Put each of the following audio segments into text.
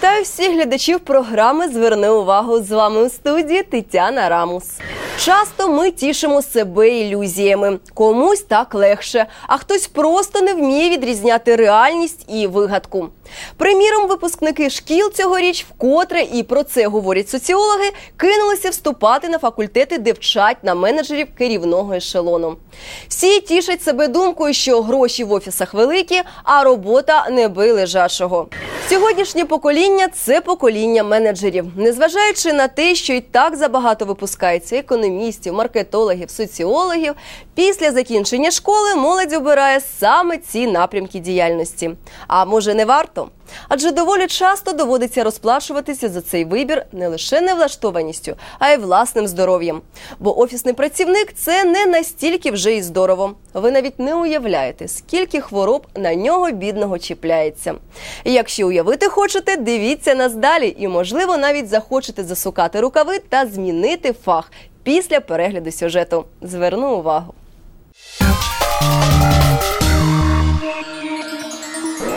Вітаю всіх глядачів програми Зверни увагу. З вами у студії Тетяна Рамус. Часто ми тішимо себе ілюзіями. Комусь так легше, а хтось просто не вміє відрізняти реальність і вигадку. Приміром, випускники шкіл цьогоріч вкотре, і про це говорять соціологи, кинулися вступати на факультети, де вчать на менеджерів керівного ешелону. Всі тішать себе думкою, що гроші в офісах великі, а робота не бий лежачого. Сьогоднішнє покоління це покоління менеджерів. Незважаючи на те, що і так забагато випускається економістів, маркетологів, соціологів, після закінчення школи молодь обирає саме ці напрямки діяльності. А може не варто? Адже доволі часто доводиться розплачуватися за цей вибір не лише невлаштованістю, а й власним здоров'ям. Бо офісний працівник це не настільки вже і здорово. Ви навіть не уявляєте, скільки хвороб на нього бідного чіпляється. Якщо уявити хочете, дивіться нас далі, і можливо навіть захочете засукати рукави та змінити фах після перегляду сюжету. Зверну увагу.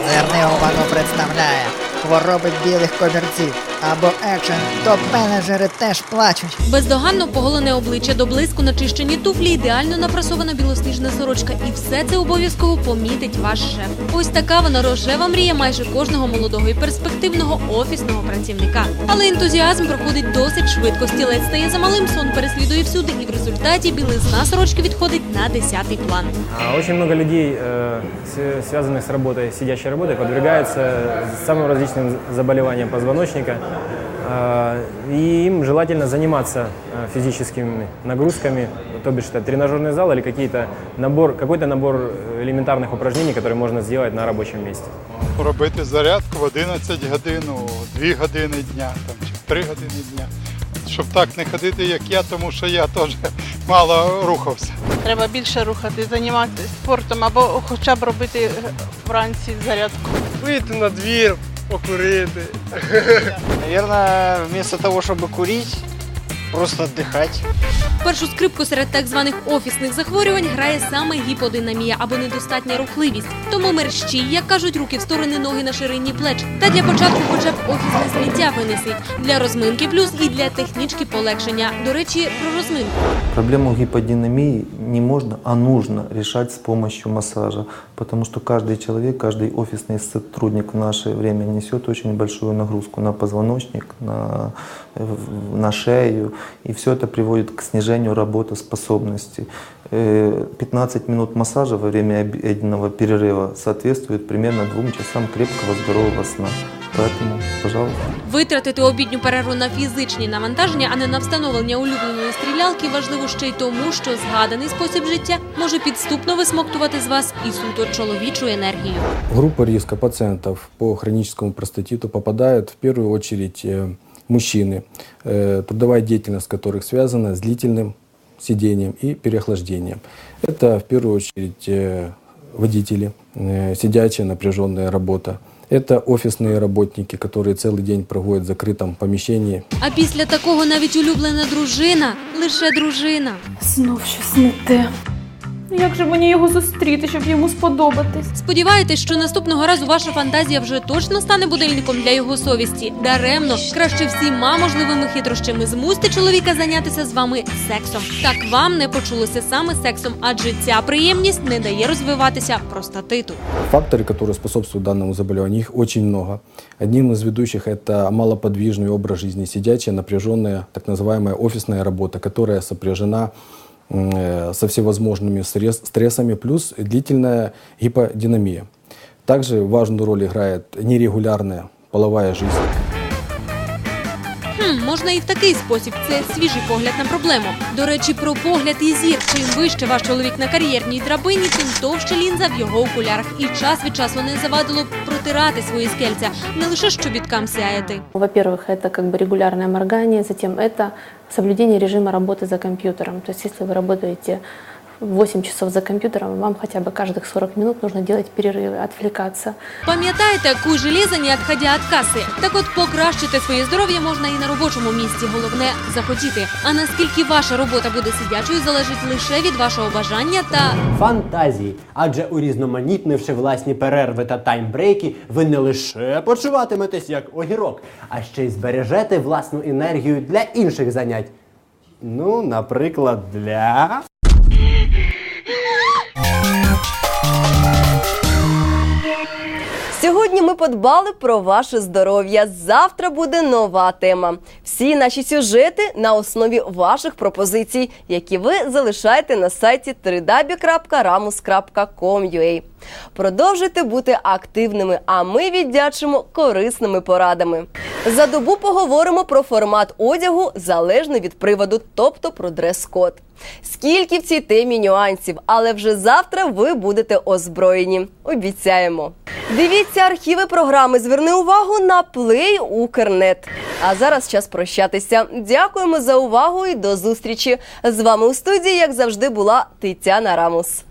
Зерни увагу представляє хвороби білих комірців або екшен. Топ-менеджери теж плачуть. Бездоганно поголене обличчя до блиску начищені туфлі, ідеально напрасована білосніжна сорочка, і все це обов'язково помітить ваш шеф. Ось така вона рожева мрія майже кожного молодого і перспективного офісного працівника. Але ентузіазм проходить досить швидко. Стілець стає замалим, сон переслідує всюди, і в результаті білизна сорочки відходить на десятий план. А Очень много людей, э, с- связанных с работой, сидящей работой, подвергаются самым различным заболеваниям позвоночника. Э, И им желательно заниматься э, физическими нагрузками, то бишь это тренажерный зал или какие-то набор, какой-то набор э, элементарных упражнений, которые можно сделать на рабочем месте. робити зарядку в 11 годин, у 2 години дня там, чи 3 години дня. Щоб так не ходити, як я, тому що я теж мало рухався. Треба більше рухати, займатися спортом або хоча б робити е, вранці зарядку. Вийти на двір, покурити. Наверное, вместо того, чтобы курить, просто отдыхать. Першу скрипку серед так званих офісних захворювань грає саме гіподинамія або недостатня рухливість. Тому мерщі, як кажуть, руки в сторони, ноги на ширині плеч. Та для початку хоча б офісне сміття винесіть. Для розминки плюс і для технічки полегшення. До речі, про розминку. Проблему гиподинамии не можно, а нужно решать с помощью массажа, потому что каждый человек, каждый офисный сотрудник в наше время несет очень большую нагрузку на позвоночник, на, в- на шею, и все это приводит к снижению работоспособности. Э, 15 минут массажа во время обеденного перерыва соответствует примерно двум часам крепкого здорового сна. Поэтому, пожалуйста. Витратити обідню перерву на фізичні навантаження, а не на встановлення улюбленої стрілялки, важливо ще й тому, що згаданий спосіб життя може підступно висмоктувати з вас і суто чоловічу енергію. Группа риска пациентов по хроническому простатиту попадают в первую очередь э, мужчины, э, трудовая деятельность которых связана с длительным сидением и переохлаждением. Это в первую очередь э, водители, э, сидячая напряженная работа. Это офисные работники, которые целый день проводят в закрытом помещении. А після такого навіть улюблена дружина лише дружина. Знов щось не те. Як же мені його зустріти, щоб йому сподобатись? Сподіваєтесь, що наступного разу ваша фантазія вже точно стане будильником для його совісті. Даремно краще всіма можливими хитрощами змусьте чоловіка зайнятися з вами сексом. Так вам не почулося саме сексом, адже ця приємність не дає розвиватися простатиту. Факторы, которые способствуют данному заболеванию, их очень много. Одним из ведущих это малоподвижный образ жизни, сидячая, напряженная, так называемая офисная работа, которая сопряжена м, э, со всевозможными стрессами, плюс длительная гиподинамия. Также важную роль играет нерегулярная половая жизнь Хм, можна і в такий спосіб. Це свіжий погляд на проблему. До речі, про погляд і зір. Чим вище ваш чоловік на кар'єрній драбині, тим товще лінза в його окулярах. І час від часу не завадило б протирати свої скельця, не лише щобіткам сяяти. Во-первых, это как бы регулярное моргание, затем это соблюдение режима работы за компьютером. То есть если вы работаете 8 часов за компьютером, вам хотя бы каждых 40 минут нужно делать перерывы, отвлекаться. Пам'ятайте, куй желіза, не відходя від каси. Так от покращити своє здоров'я можна і на робочому місці. Головне захотіти. А наскільки ваша робота буде сидячою, залежить лише від вашого бажання та фантазії. Адже урізноманітнивши власні перерви та таймбрейки, ви не лише почуватиметесь як огірок, а ще й збережете власну енергію для інших занять. Ну, наприклад, для. Сьогодні ми подбали про ваше здоров'я. Завтра буде нова тема. Всі наші сюжети на основі ваших пропозицій, які ви залишаєте на сайті www.ramus.com.ua. Продовжуйте бути активними, а ми віддячимо корисними порадами. За добу поговоримо про формат одягу залежно від приводу, тобто про дрес-код. Скільки в цій темі нюансів, але вже завтра ви будете озброєні. Обіцяємо. Дивіться архіви програми. Зверни увагу на плей Укрнет. А зараз час прощатися. Дякуємо за увагу і до зустрічі. З вами у студії, як завжди, була Тетяна Рамус.